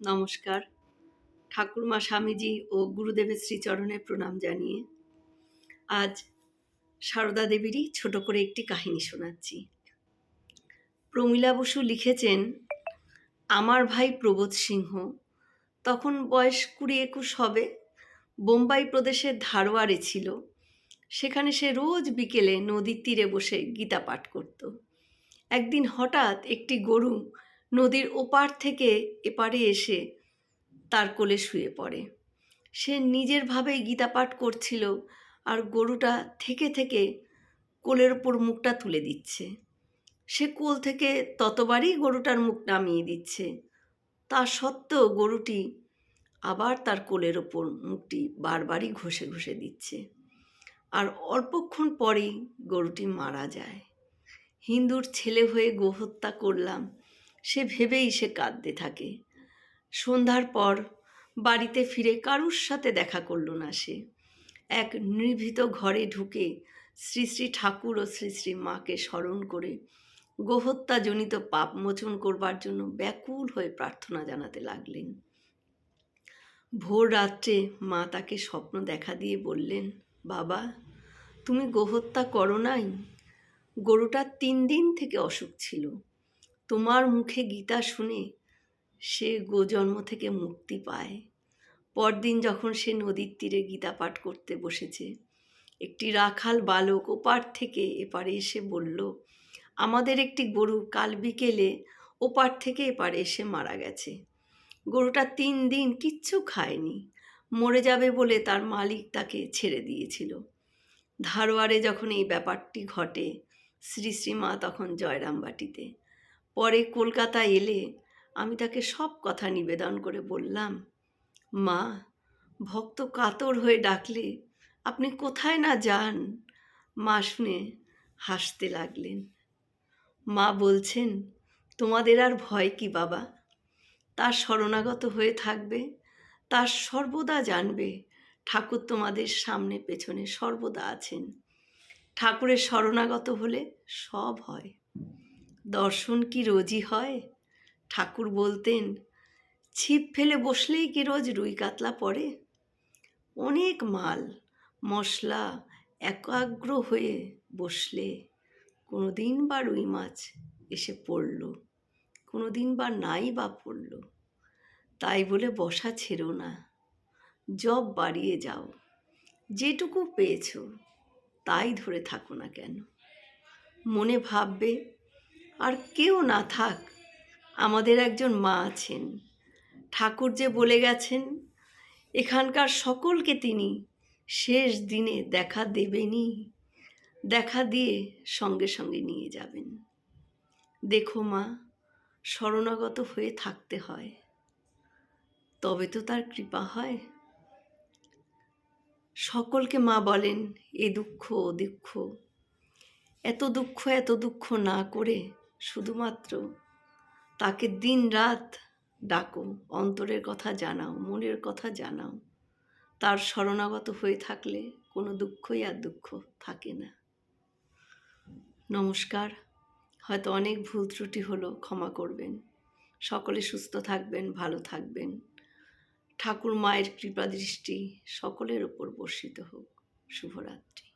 নমস্কার। ঠাকুরমা স্বামীজি ও গুরুদেবের শ্রীচরণে প্রণাম জানিয়ে আজ সারদা দেবীরই ছোট করে একটি কাহিনী শোনাচ্ছি। প্রমীলা বসু লিখেছেন, আমার ভাই প্রবোধ সিংহ, তখন বয়স কুড়ি একুশ হবে, বোম্বাই প্রদেশের ধারওয়ারে ছিল। সেখানে সে রোজ বিকেলে নদীর তীরে বসে গীতা পাঠ করত। একদিন হঠাৎ একটি গরু নদীর ওপার থেকে এপারে এসে তার কোলে শুয়ে পড়ে। সে নিজের ভাবেই গীতা পাঠ করছিল আর গরুটা থেকে থেকে কোলের ওপর মুখটা তুলে দিচ্ছে। সে কোল থেকে ততবারই গরুটার মুখ নামিয়ে দিচ্ছে। তা সত্ত্বেও গরুটি আবার তার কোলের ওপর মুখটি বারবারই ঘষে ঘষে দিচ্ছে। আর অল্পক্ষণ পরেই গরুটি মারা যায়। হিন্দুর ছেলে হয়ে গোহত্যা করলাম। সে ভেবেই সে কাঁদতে থাকে। সন্ধ্যার পর বাড়িতে ফিরে কারুর সাথে দেখা করল না সে। এক নিভৃত ঘরে ঢুকে শ্রী শ্রী ঠাকুর ও শ্রী শ্রী মাকে স্মরণ করে গোহত্যাজনিত পাপ মোচন করবার জন্য ব্যাকুল হয়ে প্রার্থনা জানাতে লাগলেন। ভোর রাত্রে মা তাকে স্বপ্ন দেখা দিয়ে বললেন, বাবা, তুমি গোহত্যা করো নাই। গরুটার তিন দিন থেকে অসুখ ছিল। তোমার মুখে গীতা শুনে সে গোজন্ম থেকে মুক্তি পায়। পরদিন যখন সে নদীর তীরে গীতা পাঠ করতে বসেছে, একটি রাখাল বালক ওপার থেকে এপারে এসে বলল, আমাদের একটি গরু কাল বিকেলে ওপার থেকে এপারে এসে মারা গেছে। গরুটা তিন দিন কিচ্ছু খায়নি, মরে যাবে বলে তার মালিক তাকে ছেড়ে দিয়েছিল। ধারোয়ারে যখন এই ব্যাপারটি ঘটে, শ্রী শ্রীমা তখন জয়রামবাটিতে পরে কলকাতা এলে আমি তাকে সব কথা নিবেদন করে বললাম, মা, ভক্ত কাতর হয়ে ডাকলে আপনি কোথায় না যান? মা শুনে হাসতে লাগলেন। মা বলছেন, তোমাদের আর ভয় কি বাবা? তার শরণাগত হয়ে থাকবে, তার সর্বদা জানবে, ঠাকুর তোমাদের সামনে পেছনে সর্বদা আছেন। ঠাকুরের শরণাগত হলে সব হয়। দর্শন কি রোজই হয়? ঠাকুর বলতেন, ছিপ ফেলে বসলেই কি রোজ রুই কাতলা পড়ে? অনেক মাল, মশলা, একাগ্র হয়ে বসলে কোনো দিন বা রুই মাছ এসে পড়ল কোনো দিন বা নাই বা পড়ল। তাই বলে বসা ছেড়ো না, জব বাড়িয়ে যাও, যেটুকু পেয়েছ তাই ধরে থাকো না কেন? মনে ভাববে আর কেউ না থাক, আমাদের একজন মা আছেন। ঠাকুর যে বলে গেছেন, এখানকার সকলকে তিনি শেষ দিনে দেখা দেবেনই। দেখা দিয়ে সঙ্গে সঙ্গে নিয়ে যাবেন। দেখো মা, শরণাগত হয়ে থাকতে হয়। তবে তো তার কৃপা হয়। সকলকে মা বলেন, এ দুঃখ, ও দুঃখ। এত দুঃখ এত দুঃখ না করে শুধুমাত্র তাকে দিন রাত ডাকো, অন্তরের কথা জানাও, মনের কথা জানাও। তার শরণাগত হয়ে থাকলে কোনো দুঃখই আর দুঃখ থাকে না। নমস্কার। হয়তো অনেক ভুল ত্রুটি হলো, ক্ষমা করবেন। সকলে সুস্থ থাকবেন, ভালো থাকবেন। ঠাকুর মায়ের কৃপা দৃষ্টি সকলের ওপর বর্ষিত হোক। শুভরাত্রি।